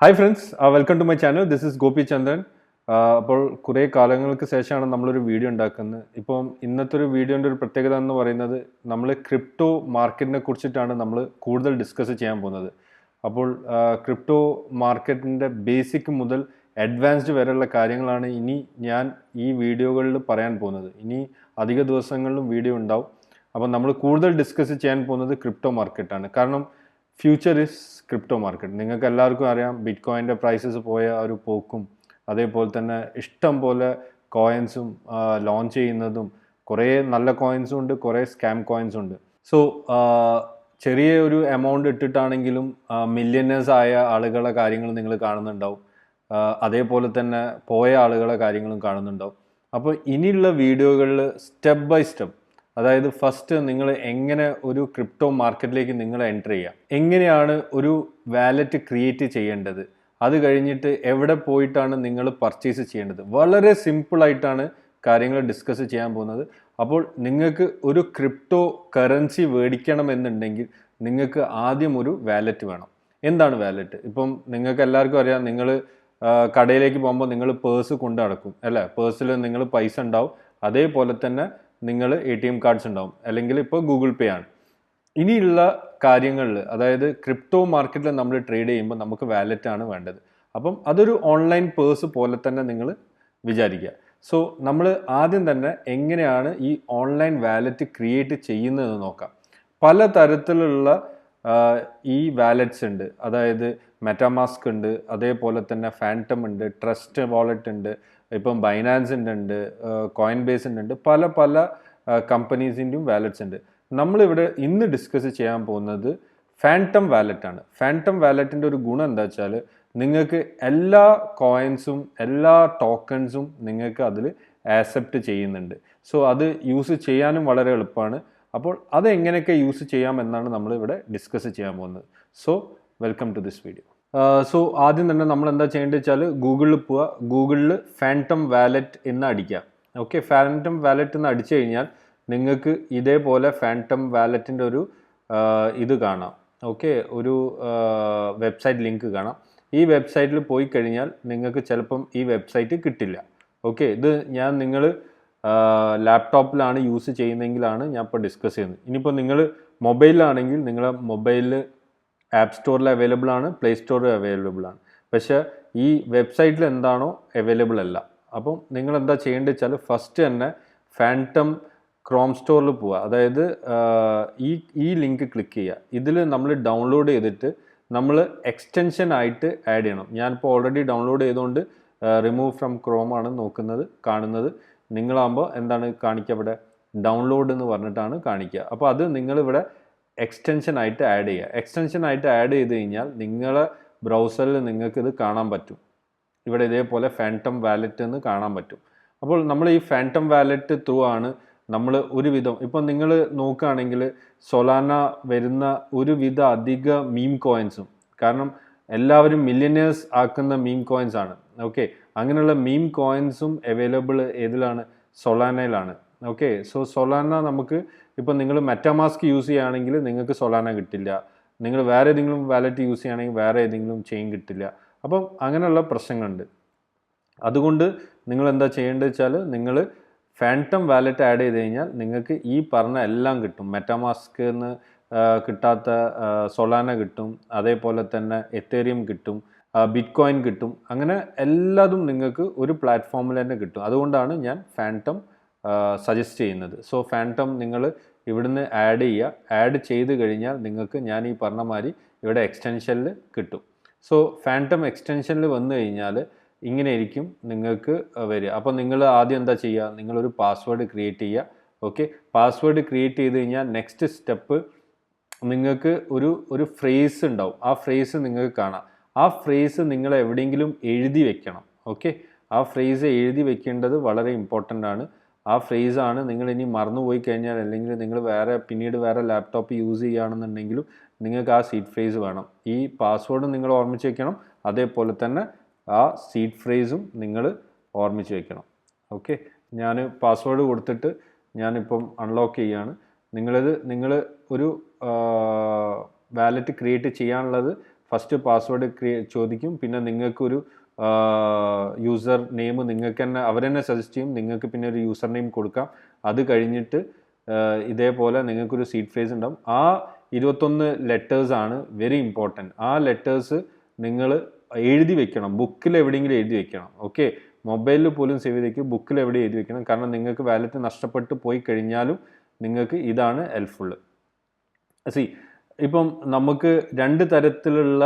Hi friends welcome to my channel this is Gopi Chandran അപ്പോൾ കുറേ കാലങ്ങൾക്ക് ശേഷമാണ് നമ്മളൊരു വീഡിയോ ഉണ്ടാക്കുന്നത്. ഇപ്പം ഇന്നത്തെ ഒരു വീഡിയോന്റെ ഒരു പ്രത്യേകത എന്ന് പറയുന്നത് നമ്മൾ ക്രിപ്റ്റോ മാർക്കറ്റിനെ കുറിച്ചിട്ടാണ് നമ്മൾ കൂടുതൽ ഡിസ്കസ് ചെയ്യാൻ പോകുന്നത്. അപ്പോൾ ക്രിപ്റ്റോ മാർക്കറ്റിന്റെ ബേസിക് മുതൽ അഡ്വാൻസ്ഡ് വരെയുള്ള കാര്യങ്ങളാണ് ഇനി ഞാൻ ഈ വീഡിയോകളിൽ പറയാൻ പോകുന്നത്. ഇനി അധിക ദിവസങ്ങളിലും വീഡിയോ ഉണ്ടാവും. അപ്പോൾ നമ്മൾ കൂടുതൽ ഡിസ്കസ് ചെയ്യാൻ പോകുന്നത് ക്രിപ്റ്റോ മാർക്കറ്റാണ് കാരണം ഫ്യൂച്ചർ ഇസ് ക്രിപ്റ്റോ മാർക്കറ്റ് നിങ്ങൾക്ക് എല്ലാവർക്കും അറിയാം ബിറ്റ് കോയിന്റെ പ്രൈസസ് പോയ ഒരു പോക്കും. അതേപോലെ തന്നെ ഇഷ്ടം പോലെ കോയിൻസും ലോഞ്ച് ചെയ്യുന്നതും കുറേ നല്ല കോയിൻസും ഉണ്ട് കുറേ സ്കാം കോയിൻസും ഉണ്ട്. സോ ചെറിയ ഒരു എമൗണ്ട് ഇട്ടിട്ടാണെങ്കിലും മില്യനേഴ്സ് ആയ ആളുകളെ കാര്യങ്ങൾ നിങ്ങൾ കാണുന്നുണ്ടാവും. അതേപോലെ തന്നെ പോയ ആളുകളെ കാര്യങ്ങളും കാണുന്നുണ്ടാവും. അപ്പോൾ ഇനിയുള്ള വീഡിയോകളിൽ സ്റ്റെപ്പ് ബൈ സ്റ്റെപ്പ് അതായത് ഫസ്റ്റ് നിങ്ങൾ എങ്ങനെ ഒരു ക്രിപ്റ്റോ മാർക്കറ്റിലേക്ക് നിങ്ങൾ എന്റർ ചെയ്യുക എങ്ങനെയാണ് ഒരു വാലറ്റ് ക്രിയേറ്റ് ചെയ്യേണ്ടത്? അത് കഴിഞ്ഞിട്ട് എവിടെ പോയിട്ടാണ് നിങ്ങൾ പർച്ചേസ് ചെയ്യേണ്ടത്? വളരെ സിമ്പിളായിട്ടാണ് കാര്യങ്ങൾ ഡിസ്കസ് ചെയ്യാൻ പോകുന്നത്. അപ്പോൾ നിങ്ങൾക്ക് ഒരു ക്രിപ്റ്റോ കറൻസി മേടിക്കണമെന്നുണ്ടെങ്കിൽ നിങ്ങൾക്ക് ആദ്യം ഒരു വാലറ്റ് വേണം. എന്താണ് വാലറ്റ് ഇപ്പം നിങ്ങൾക്ക് എല്ലാവർക്കും അറിയാം നിങ്ങൾ കടയിലേക്ക് പോകുമ്പോൾ നിങ്ങൾ പേഴ്സ് കൊണ്ടു നടക്കും അല്ലേ? പേഴ്സിൽ നിങ്ങൾ പൈസ ഉണ്ടാവും. അതേപോലെ തന്നെ നിങ്ങൾ എ ടി എം കാർഡ്സ് ഉണ്ടാവും. അല്ലെങ്കിൽ ഇപ്പോൾ ഗൂഗിൾ പേ ആണ്. ഇനിയുള്ള കാര്യങ്ങളിൽ അതായത് ക്രിപ്റ്റോ മാർക്കറ്റിൽ നമ്മൾ ട്രേഡ് ചെയ്യുമ്പോൾ നമുക്ക് വാലറ്റ് ആണ് വേണ്ടത്. അപ്പം അതൊരു ഓൺലൈൻ പേഴ്സ് പോലെ തന്നെ നിങ്ങൾ വിചാരിക്കുക. സോ നമ്മൾ ആദ്യം തന്നെ എങ്ങനെയാണ് ഈ ഓൺലൈൻ വാലറ്റ് ക്രിയേറ്റ് ചെയ്യുന്നതെന്ന് നോക്കാം. പല തരത്തിലുള്ള ഈ വാലറ്റ്സ് ഉണ്ട്. അതായത് മെറ്റാമാസ്ക് ഉണ്ട്. അതേപോലെ തന്നെ ഫാന്റം ഉണ്ട്. ട്രസ്റ്റ് വാലറ്റ് ഉണ്ട്. ഇപ്പം ബൈനാൻസിന്റെ ഉണ്ട് കോയിൻ ബേസിന്റെ ഉണ്ട് പല പല കമ്പനീസിന്റെയും വാലറ്റ്സ് ഉണ്ട്. നമ്മളിവിടെ ഇന്ന് ഡിസ്കസ് ചെയ്യാൻ പോകുന്നത് ഫാന്റം വാലറ്റാണ് ഫാന്റം വാലറ്റിന്റെ ഒരു ഗുണം എന്താ വെച്ചാൽ നിങ്ങൾക്ക് എല്ലാ കോയിൻസും എല്ലാ ടോക്കൺസും നിങ്ങൾക്ക് അതിൽ ആക്സെപ്റ്റ് ചെയ്യുന്നുണ്ട്. സോ അത് യൂസ് ചെയ്യാനും വളരെ എളുപ്പമാണ്. അപ്പോൾ അത് എങ്ങനെയൊക്കെ യൂസ് ചെയ്യാം എന്നാണ് നമ്മൾ ഇവിടെ ഡിസ്കസ് ചെയ്യാൻ പോകുന്നത്. So welcome to this video so ആദ്യം തന്നെ നമ്മൾ എന്താ ചെയ്യേണ്ടത് വെച്ചാൽ ഗൂഗിളിൽ പോവുക ഗൂഗിളിൽ ഫാന്റം വാലറ്റ് എന്ന് അടിക്കുക. ഓക്കെ ഫാന്റം വാലറ്റ് എന്ന് അടിച്ചു കഴിഞ്ഞാൽ നിങ്ങൾക്ക് ഇതേപോലെ ഫാന്റം വാലറ്റിന്റെ ഒരു ഇത് കാണാം. ഓക്കെ ഒരു വെബ്സൈറ്റ് ലിങ്ക് കാണാം. ഈ വെബ്സൈറ്റിൽ പോയി കഴിഞ്ഞാൽ നിങ്ങൾക്ക് ചിലപ്പം ഈ വെബ്സൈറ്റ് കിട്ടില്ല. ഓക്കെ ഇത് ഞാൻ നിങ്ങൾ ലാപ്ടോപ്പിലാണ് യൂസ് ചെയ്യുന്നതെങ്കിലാണ് ഞാൻ ഇപ്പോൾ ഡിസ്കസ് ചെയ്യുന്നത്. ഇനിയിപ്പോൾ നിങ്ങൾ മൊബൈലിലാണെങ്കിൽ നിങ്ങളെ മൊബൈലിൽ ആപ്പ് സ്റ്റോറിൽ അവൈലബിൾ ആണ് പ്ലേ സ്റ്റോറിൽ അവൈലബിൾ ആണ് പക്ഷേ ഈ വെബ്സൈറ്റിൽ എന്താണോ അവൈലബിൾ അല്ല അപ്പം നിങ്ങൾ എന്താ ചെയ്യേണ്ടത് വെച്ചാൽ ഫസ്റ്റ് തന്നെ ഫാന്റം ക്രോം സ്റ്റോറിൽ പോവുക. അതായത് ഈ ഈ ലിങ്ക് ക്ലിക്ക് ചെയ്യുക. ഇതിൽ നമ്മൾ ഡൗൺലോഡ് ചെയ്തിട്ട് നമ്മൾ എക്സ്റ്റൻഷൻ ആയിട്ട് ആഡ് ചെയ്യണം. ഞാനിപ്പോൾ ഓൾറെഡി ഡൗൺലോഡ് ചെയ്തുകൊണ്ട് റിമൂവ് ഫ്രം ക്രോം ആണ് നോക്കുന്നത് കാണുന്നത്. നിങ്ങളാകുമ്പോൾ എന്താണ് കാണിക്കുക ഇവിടെ ഡൗൺലോഡ് എന്ന് പറഞ്ഞിട്ടാണ് കാണിക്കുക. അപ്പോൾ അത് നിങ്ങളിവിടെ എക്സ്റ്റൻഷൻ ആയിട്ട് ആഡ് ചെയ്യുക. എക്സ്റ്റൻഷൻ ആയിട്ട് ആഡ് ചെയ്ത് കഴിഞ്ഞാൽ നിങ്ങളെ ബ്രൗസറിൽ നിങ്ങൾക്ക് ഇത് കാണാൻ പറ്റും. ഇവിടെ ഇതേപോലെ ഫാന്റം വാലറ്റ് എന്ന് കാണാൻ പറ്റും. അപ്പോൾ നമ്മൾ ഈ ഫാന്റം വാലറ്റ് ത്രൂ ആണ് നമ്മൾ ഒരുവിധം ഇപ്പം നിങ്ങൾ നോക്കുകയാണെങ്കിൽ സൊലാന വരുന്ന ഒരുവിധ അധിക മീം കോയിൻസും കാരണം എല്ലാവരും മില്യനേഴ്സ് ആക്കുന്ന മീം കോയിൻസ് ആണ്. ഓക്കെ അങ്ങനെയുള്ള മീം കോയിൻസും അവൈലബിൾ ഏതിലാണ്? സൊലാനയിലാണ് ഓക്കെ സോ സൊലാന നമുക്ക് ഇപ്പം നിങ്ങൾ മെറ്റാമാസ്ക് യൂസ് ചെയ്യുകയാണെങ്കിൽ നിങ്ങൾക്ക് സൊലാന കിട്ടില്ല. നിങ്ങൾ വേറെ ഏതെങ്കിലും വാലറ്റ് യൂസ് ചെയ്യുകയാണെങ്കിൽ വേറെ ഏതെങ്കിലും ചെയിൻ കിട്ടില്ല. അപ്പം അങ്ങനെയുള്ള പ്രശ്നങ്ങളുണ്ട്. അതുകൊണ്ട് നിങ്ങൾ എന്താ ചെയ്യേണ്ടത് വെച്ചാൽ നിങ്ങൾ ഫാന്റം വാലറ്റ് ആഡ് ചെയ്ത് കഴിഞ്ഞാൽ നിങ്ങൾക്ക് ഈ പറഞ്ഞ എല്ലാം കിട്ടും. മെറ്റാമാസ്ക് എന്ന് കിട്ടാത്ത സൊലാന കിട്ടും. അതേപോലെ തന്നെ എത്തേറിയം കിട്ടും. ബിറ്റ് കോയിൻ കിട്ടും. അങ്ങനെ എല്ലാതും നിങ്ങൾക്ക് ഒരു പ്ലാറ്റ്ഫോമിൽ തന്നെ കിട്ടും. അതുകൊണ്ടാണ് ഞാൻ ഫാന്റം സജസ്റ്റ് ചെയ്യുന്നത്. സോ ഫാന്റം നിങ്ങൾ ഇവിടുന്ന് ആഡ് ചെയ്യുക. ആഡ് ചെയ്ത് കഴിഞ്ഞാൽ നിങ്ങൾക്ക് ഞാൻ ഈ പറഞ്ഞ മാതിരി ഇവിടെ എക്സ്റ്റൻഷനിൽ കിട്ടും. സോ ഫാന്റം എക്സ്റ്റൻഷനിൽ വന്നു കഴിഞ്ഞാൽ ഇങ്ങനെ ആയിരിക്കും നിങ്ങൾക്ക് വരിക. അപ്പോൾ നിങ്ങൾ ആദ്യം എന്താ ചെയ്യുക? നിങ്ങളൊരു പാസ്വേഡ് ക്രിയേറ്റ് ചെയ്യുക. ഓക്കെ പാസ്വേഡ് ക്രിയേറ്റ് ചെയ്ത് കഴിഞ്ഞാൽ നെക്സ്റ്റ് സ്റ്റെപ്പ് നിങ്ങൾക്ക് ഒരു ഒരു ഫ്രേസ് ഉണ്ടാവും. ആ ഫ്രേസ് നിങ്ങൾക്ക് കാണാം. ആ ഫ്രേസ് നിങ്ങൾ എവിടെയെങ്കിലും എഴുതി വെക്കണം. ഓക്കെ ആ ഫ്രേസ് എഴുതി വെക്കേണ്ടത് വളരെ ഇമ്പോർട്ടന്റ് ആണ്. ആ ഫ്രേസാണ് നിങ്ങൾ ഇനി മറന്നുപോയി കഴിഞ്ഞാൽ അല്ലെങ്കിൽ നിങ്ങൾ വേറെ പിന്നീട് വേറെ ലാപ്ടോപ്പ് യൂസ് ചെയ്യുകയാണെന്നുണ്ടെങ്കിലും നിങ്ങൾക്ക് ആ സീറ്റ് ഫ്രേസ് വേണം. ഈ പാസ്വേഡ് നിങ്ങൾ ഓർമ്മിച്ച് വയ്ക്കണം അതേപോലെ തന്നെ ആ സീറ്റ് ഫ്രേസും നിങ്ങൾ ഓർമ്മിച്ച് വയ്ക്കണം ഓക്കെ ഞാൻ പാസ്വേഡ് കൊടുത്തിട്ട് ഞാനിപ്പം അൺലോക്ക് ചെയ്യാണ് നിങ്ങളിത് നിങ്ങൾ ഒരു വാലറ്റ് ക്രിയേറ്റ് ചെയ്യാനുള്ളത് ഫസ്റ്റ് പാസ്വേഡ് ചോദിക്കും. പിന്നെ നിങ്ങൾക്കൊരു യൂസർ നെയിം നിങ്ങൾക്ക് തന്നെ അവർ തന്നെ സജസ്റ്റ് ചെയ്യും. നിങ്ങൾക്ക് പിന്നെ ഒരു യൂസർ നെയിം കൊടുക്കാം. അത് കഴിഞ്ഞിട്ട് ഇതേപോലെ നിങ്ങൾക്കൊരു സീറ്റ് ഫേസ് ഉണ്ടാവും. ആ ഇരുപത്തൊന്ന് ആണ് വെരി ഇമ്പോർട്ടന്റ് ആ ലെറ്റേഴ്സ് നിങ്ങൾ എഴുതി വെക്കണം. ബുക്കിൽ എവിടെയെങ്കിലും എഴുതി വെക്കണം. ഓക്കെ മൊബൈലിൽ പോലും സേവ് ചെയ്ത് വെക്കും ബുക്കിൽ എവിടെ എഴുതി വെക്കണം. കാരണം നിങ്ങൾക്ക് വാലറ്റ് നഷ്ടപ്പെട്ട് പോയി കഴിഞ്ഞാലും നിങ്ങൾക്ക് ഇതാണ് ഹെൽപ്ഫുള്ള് സി ഇപ്പം നമുക്ക് രണ്ട് തരത്തിലുള്ള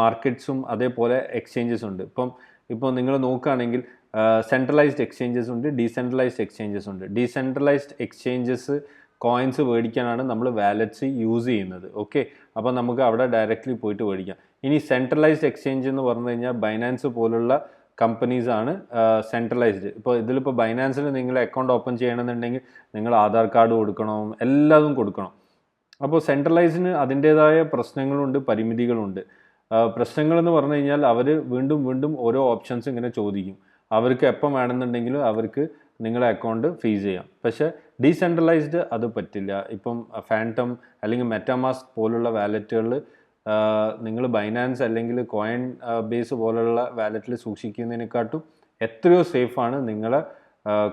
മാർക്കറ്റ്സും അതേപോലെ എക്സ്ചേഞ്ചസ് ഉണ്ട്. ഇപ്പം ഇപ്പോൾ നിങ്ങൾ നോക്കുകയാണെങ്കിൽ സെൻട്രലൈസ്ഡ് എക്സ്ചേഞ്ചസ് ഉണ്ട് ഡീസെൻട്രലൈസ്ഡ് എക്സ്ചേഞ്ചസ് ഉണ്ട്. ഡീസെൻട്രലൈസ്ഡ് എക്സ്ചേഞ്ചസ് കോയിൻസ് മേടിക്കാനാണ് നമ്മൾ വാലറ്റ്സ് യൂസ് ചെയ്യുന്നത്. ഓക്കെ അപ്പോൾ നമുക്ക് അവിടെ ഡയറക്റ്റ്ലി പോയിട്ട് മേടിക്കാം. ഇനി സെൻട്രലൈസ്ഡ് എക്സ്ചേഞ്ച് എന്ന് പറഞ്ഞു കഴിഞ്ഞാൽ ബൈനാൻസ് പോലുള്ള കമ്പനീസ് ആണ് സെൻട്രലൈസ്ഡ് ഇപ്പോൾ ഇതിലിപ്പോൾ ബൈനാൻസിൽ നിങ്ങൾ അക്കൗണ്ട് ഓപ്പൺ ചെയ്യണമെന്നുണ്ടെങ്കിൽ നിങ്ങൾ ആധാർ കാർഡ് കൊടുക്കണം എല്ലാതും കൊടുക്കണം. അപ്പോൾ സെൻട്രലൈസിന് അതിന്റേതായ പ്രശ്നങ്ങളുണ്ട് പരിമിതികളുണ്ട്. പ്രശ്നങ്ങളെന്ന് പറഞ്ഞു കഴിഞ്ഞാൽ അവർ വീണ്ടും വീണ്ടും ഓരോ ഓപ്ഷൻസ് ഇങ്ങനെ ചോദിക്കും. അവർക്ക് എപ്പം വേണമെന്നുണ്ടെങ്കിലും അവർക്ക് നിങ്ങളെ അക്കൗണ്ട് ഫ്രീസ് ചെയ്യാം. പക്ഷേ ഡീസെൻട്രലൈസ്ഡ് അത് പറ്റില്ല. ഇപ്പം ഫാന്റം അല്ലെങ്കിൽ മെറ്റാമാസ്ക് പോലുള്ള വാലറ്റുകളിൽ നിങ്ങൾ ബൈനാൻസ് അല്ലെങ്കിൽ കോയിൻ ബേസ് പോലുള്ള വാലറ്റിൽ സൂക്ഷിക്കുന്നതിനെക്കാട്ടും എത്രയോ സേഫാണ് നിങ്ങളെ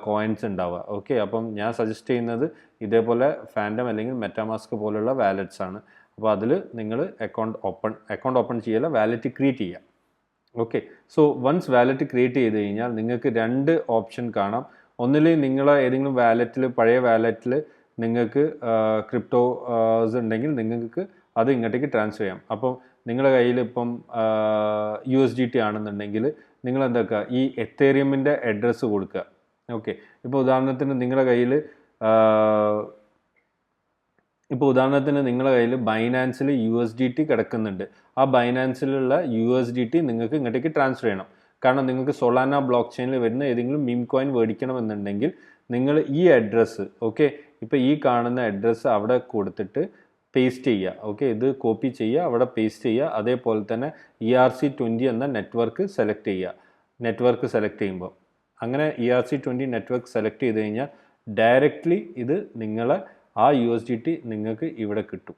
കോയിൻസ് ഉണ്ടാവുക. ഓക്കെ അപ്പം ഞാൻ സജസ്റ്റ് ചെയ്യുന്നത് ഇതേപോലെ ഫാൻഡം അല്ലെങ്കിൽ മെറ്റാമാസ്ക് പോലുള്ള വാലറ്റ്സ് ആണ്. അപ്പോൾ അതിൽ നിങ്ങൾ അക്കൗണ്ട് ഓപ്പൺ അക്കൗണ്ട് ഓപ്പൺ ചെയ്യല വാലറ്റ് ക്രിയേറ്റ് ചെയ്യുക. Okay so once wallet create ചെയ്ത് കഴിഞ്ഞാൽ നിങ്ങൾക്ക് രണ്ട് ഓപ്ഷൻ കാണാം. ഒന്നിൽ നിങ്ങളെ ഏതെങ്കിലും വാലറ്റിൽ പഴയ വാലറ്റിൽ നിങ്ങൾക്ക് ക്രിപ്റ്റോസ് ഉണ്ടെങ്കിൽ നിങ്ങൾക്ക് അത് ഇങ്ങോട്ടേക്ക് ട്രാൻസ്ഫർ ചെയ്യാം. അപ്പം നിങ്ങളുടെ കയ്യിൽ ഇപ്പം യു എസ് ഡി ടി ആണെന്നുണ്ടെങ്കിൽ നിങ്ങൾ എന്താക്കുക ഈ എത്തേറിയമിന്റെ അഡ്രസ്സ് കൊടുക്കുക. ഓക്കെ ഇപ്പോൾ ഉദാഹരണത്തിന് നിങ്ങളുടെ കയ്യിൽ ഇപ്പോൾ ഉദാഹരണത്തിന് നിങ്ങളുടെ കയ്യിൽ ബൈനാൻസിൽ യു എസ് ഡി ടി കിടക്കുന്നുണ്ട്. ആ ബൈനാൻസിലുള്ള യു എസ് ഡി ടി നിങ്ങൾക്ക് ഇങ്ങോട്ടേക്ക് ട്രാൻസ്ഫർ ചെയ്യണം. കാരണം നിങ്ങൾക്ക് സൊളാന ബ്ലോക്ക് ചെയിനിൽ വരുന്ന ഏതെങ്കിലും മീം കോയിൻ മേടിക്കണമെന്നുണ്ടെങ്കിൽ നിങ്ങൾ ഈ അഡ്രസ്സ് ഓക്കെ ഇപ്പോൾ ഈ കാണുന്ന അഡ്രസ്സ് അവിടെ കൊടുത്തിട്ട് പേസ്റ്റ് ചെയ്യുക ഓക്കെ ഇത് കോപ്പി ചെയ്യുക അവിടെ പേസ്റ്റ് ചെയ്യുക. അതേപോലെ തന്നെ ഇ ആർ സി ട്വന്റി എന്ന നെറ്റ്വർക്ക് സെലക്ട് ചെയ്യുക. നെറ്റ്വർക്ക് സെലക്ട് ചെയ്യുമ്പോൾ. അങ്ങനെ E R C twenty network select ചെയ്ത് കഴിഞ്ഞാൽ ഡയറക്റ്റ്ലി ഇത് നിങ്ങളെ ആ യു എസ് ഡി ടി നിങ്ങൾക്ക് ഇവിടെ കിട്ടും.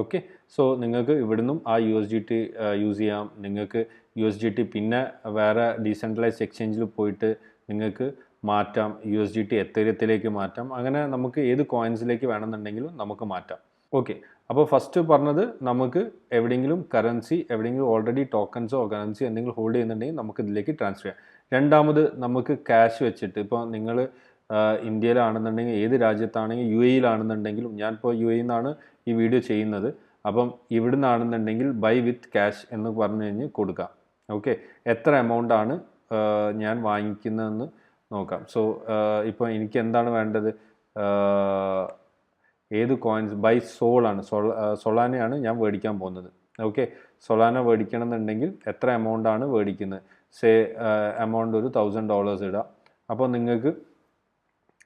ഓക്കെ സോ നിങ്ങൾക്ക് ഇവിടുന്നും ആ U S D T use ചെയ്യാം. നിങ്ങൾക്ക് യു എസ് ഡി ടി പിന്നെ വേറെ ഡീസെൻട്രലൈസ്ഡ് എക്സ്ചേഞ്ചിൽ പോയിട്ട് നിങ്ങൾക്ക് മാറ്റാം. യു എസ് ഡി ടി എത്തേരിയത്തിലേക്ക് മാറ്റാം. അങ്ങനെ നമുക്ക് ഏത് കോയിൻസിലേക്ക് വേണമെന്നുണ്ടെങ്കിലും നമുക്ക് മാറ്റാം. ഓക്കെ അപ്പോൾ ഫസ്റ്റ് പറഞ്ഞത് നമുക്ക് എവിടെയെങ്കിലും കറൻസി എവിടെയെങ്കിലും ഓൾറെഡി ടോക്കൺസോ കറൻസി എന്തെങ്കിലും ഹോൾഡ് ചെയ്യുന്നുണ്ടെങ്കിൽ നമുക്ക് ഇതിലേക്ക് ട്രാൻസ്ഫർ ചെയ്യാം. രണ്ടാമത് നമുക്ക് ക്യാഷ് വെച്ചിട്ട് ഇപ്പോൾ നിങ്ങൾ ഇന്ത്യയിലാണെന്നുണ്ടെങ്കിൽ ഏത് രാജ്യത്താണെങ്കിൽ യു എയിലാണെന്നുണ്ടെങ്കിലും ഞാനിപ്പോൾ യു എയിൽ നിന്നാണ് ഈ വീഡിയോ ചെയ്യുന്നത്. അപ്പം ഇവിടുന്നാണെന്നുണ്ടെങ്കിൽ ബൈ വിത്ത് ക്യാഷ് എന്ന് പറഞ്ഞു കഴിഞ്ഞ് കൊടുക്കാം ഓക്കെ എത്ര എമൗണ്ട് ആണ് ഞാൻ വാങ്ങിക്കുന്നതെന്ന് നോക്കാം. സോ ഇപ്പോൾ എനിക്ക് എന്താണ് വേണ്ടത്? ഏത് കോയിൻസ് ബൈ സോളാണ് സൊളാനയാണ് ഞാൻ മേടിക്കാൻ പോകുന്നത്. ഓക്കെ സൊളാന മേടിക്കണം എന്നുണ്ടെങ്കിൽ എത്ര എമൗണ്ടാണ് മേടിക്കുന്നത്? സേ എമൗണ്ട് ഒരു തൗസൻഡ് ഡോളേഴ്സ് ഇടാം. അപ്പോൾ നിങ്ങൾക്ക്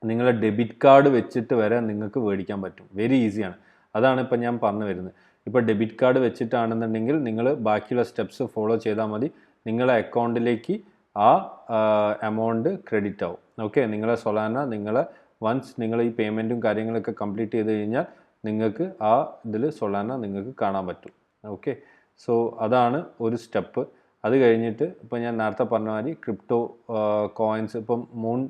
നിങ്ങളെ ഡെബിറ്റ് കാർഡ് വെച്ചിട്ട് വരെ നിങ്ങൾക്ക് മേടിക്കാൻ പറ്റും. വെരി ഈസിയാണ് അതാണ് ഇപ്പം ഞാൻ പറഞ്ഞു വരുന്നത്. ഇപ്പോൾ ഡെബിറ്റ് കാർഡ് വെച്ചിട്ടാണെന്നുണ്ടെങ്കിൽ നിങ്ങൾ ബാക്കിയുള്ള സ്റ്റെപ്സ് ഫോളോ ചെയ്താൽ മതി. നിങ്ങളെ അക്കൗണ്ടിലേക്ക് ആ എമൗണ്ട് ക്രെഡിറ്റ് ആവും. ഓക്കെ നിങ്ങളെ സൊലാന നിങ്ങളെ വൺസ് നിങ്ങൾ ഈ പേയ്മെന്റും കാര്യങ്ങളൊക്കെ കംപ്ലീറ്റ് ചെയ്ത് കഴിഞ്ഞാൽ നിങ്ങൾക്ക് ആ ഇതിൽ സൊളാന നിങ്ങൾക്ക് കാണാൻ പറ്റും. ഓക്കെ സോ അതാണ് ഒരു സ്റ്റെപ്പ് അത് കഴിഞ്ഞിട്ട് ഇപ്പോൾ ഞാൻ നേരത്തെ പറഞ്ഞ മാതിരി ക്രിപ്റ്റോ കോയിൻസ് ഇപ്പം മൂൺ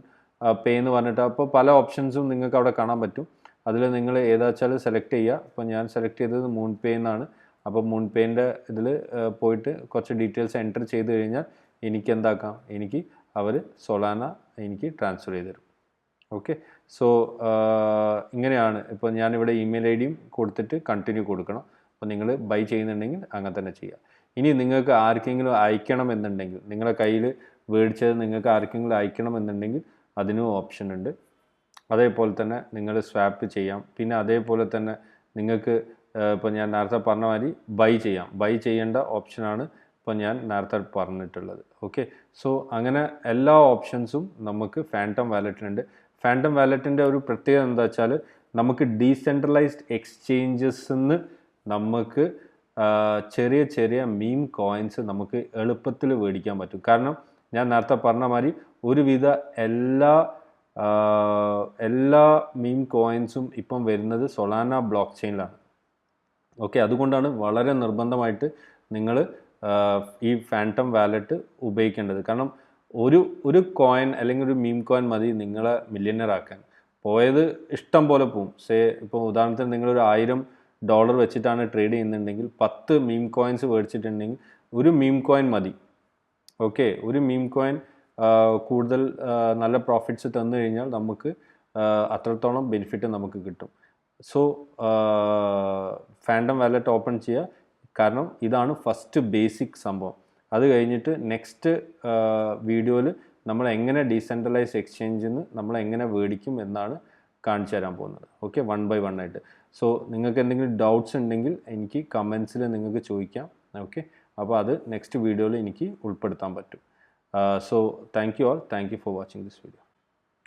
പേ എന്ന് പറഞ്ഞിട്ട് അപ്പോൾ പല ഓപ്ഷൻസും നിങ്ങൾക്ക് അവിടെ കാണാൻ പറ്റും. അതിൽ നിങ്ങൾ ഏതാ വെച്ചാൽ സെലക്ട് ചെയ്യുക. അപ്പോൾ ഞാൻ സെലക്ട് ചെയ്തത് മൂൺ പേ എന്നാണ്. അപ്പോൾ മൂൺ പേന്റെ ഇതിൽ പോയിട്ട് കുറച്ച് ഡീറ്റെയിൽസ് എന്റർ ചെയ്ത് കഴിഞ്ഞാൽ എനിക്ക് എന്താക്കാം? എനിക്ക് അവർ സൊളാന എനിക്ക് ട്രാൻസ്ഫർ ചെയ്ത് തരും. ഓക്കെ സോ ഇങ്ങനെയാണ്. ഇപ്പോൾ ഞാനിവിടെ ഇമെയിൽ ഐ ഡിയും കൊടുത്തിട്ട് കണ്ടിന്യൂ കൊടുക്കണം. അപ്പോൾ നിങ്ങൾ ബൈ ചെയ്യുന്നുണ്ടെങ്കിൽ അങ്ങനെ തന്നെ ചെയ്യുക ഇനി നിങ്ങൾക്ക് ആർക്കെങ്കിലും അയക്കണം എന്നുണ്ടെങ്കിൽ നിങ്ങളുടെ കയ്യിൽ മേടിച്ചത് നിങ്ങൾക്ക് ആർക്കെങ്കിലും അയക്കണം എന്നുണ്ടെങ്കിൽ അതിനും ഓപ്ഷൻ ഉണ്ട്. അതേപോലെ തന്നെ നിങ്ങൾ സ്വാപ്പ് ചെയ്യാം. പിന്നെ അതേപോലെ തന്നെ നിങ്ങൾക്ക് ഇപ്പോൾ ഞാൻ നേരത്തെ പറഞ്ഞ മാതിരി ബൈ ചെയ്യാം. ബൈ ചെയ്യേണ്ട ഓപ്ഷനാണ് ഇപ്പോൾ ഞാൻ നേരത്തെ പറഞ്ഞിട്ടുള്ളത്. ഓക്കെ സോ അങ്ങനെ എല്ലാ ഓപ്ഷൻസും നമുക്ക് ഫാന്റം വാലറ്റിലുണ്ട് ഫാന്റം വാലറ്റിന്റെ ഒരു പ്രത്യേകത എന്താ വെച്ചാൽ നമുക്ക് ഡീസെൻട്രലൈസ്ഡ് എക്സ്ചേഞ്ചസ് നിന്ന് നമുക്ക് ചെറിയ ചെറിയ മീം കോയിൻസ് നമുക്ക് എളുപ്പത്തിൽ മേടിക്കാൻ പറ്റും. കാരണം ഞാൻ നേരത്തെ പറഞ്ഞ മാതിരി ഒരുവിധ എല്ലാ എല്ലാ മീം കോയിൻസും ഇപ്പം വരുന്നത് സൊളാന ബ്ലോക്ക് ചെയിനിലാണ് ഓക്കെ അതുകൊണ്ടാണ് വളരെ നിർബന്ധമായിട്ട് നിങ്ങൾ ഈ ഫാന്റം വാലറ്റ് ഉപയോഗിക്കേണ്ടത്. കാരണം ഒരു ഒരു കോയിൻ അല്ലെങ്കിൽ ഒരു മീം കോയിൻ മതി നിങ്ങളെ മില്യനർ ആക്കാൻ. പോയത് ഇഷ്ടം പോലെ പോവും. സേ ഇപ്പോൾ ഉദാഹരണത്തിന് നിങ്ങളൊരു ആയിരം ഡോളർ വെച്ചിട്ടാണ് ട്രേഡ് ചെയ്യുന്നുണ്ടെങ്കിൽ പത്ത് മീം കോയിൻസ് മേടിച്ചിട്ടുണ്ടെങ്കിൽ ഒരു മീം കോയിൻ മതി. ഓക്കെ ഒരു മീം കോയിൻ കൂടുതൽ നല്ല പ്രോഫിറ്റ്സ് തന്നു കഴിഞ്ഞാൽ നമുക്ക് അത്രത്തോളം ബെനിഫിറ്റ് നമുക്ക് കിട്ടും. സോ ഫാൻഡം വാലറ്റ് ഓപ്പൺ ചെയ്യുക. കാരണം ഇതാണ് ഫസ്റ്റ് ബേസിക് സംഭവം. അത് കഴിഞ്ഞിട്ട് നെക്സ്റ്റ് വീഡിയോയിൽ നമ്മൾ എങ്ങനെ ഡീസെൻട്രലൈസ് എക്സ്ചേഞ്ചിൽ നിന്ന് നമ്മൾ എങ്ങനെ മേടിക്കും എന്നാണ് കാണിച്ചു തരാൻ പോകുന്നത്. ഓക്കെ വൺ ബൈ വൺ ആയിട്ട്. സോ നിങ്ങൾക്ക് എന്തെങ്കിലും ഡൗട്ട്സ് ഉണ്ടെങ്കിൽ എനിക്ക് കമൻസിൽ നിങ്ങൾക്ക് ചോദിക്കാം. ഓക്കെ അപ്പോൾ അത് നെക്സ്റ്റ് വീഡിയോയിൽ എനിക്ക് ഉൾപ്പെടുത്താൻ പറ്റും. So thank you all thank you for watching this video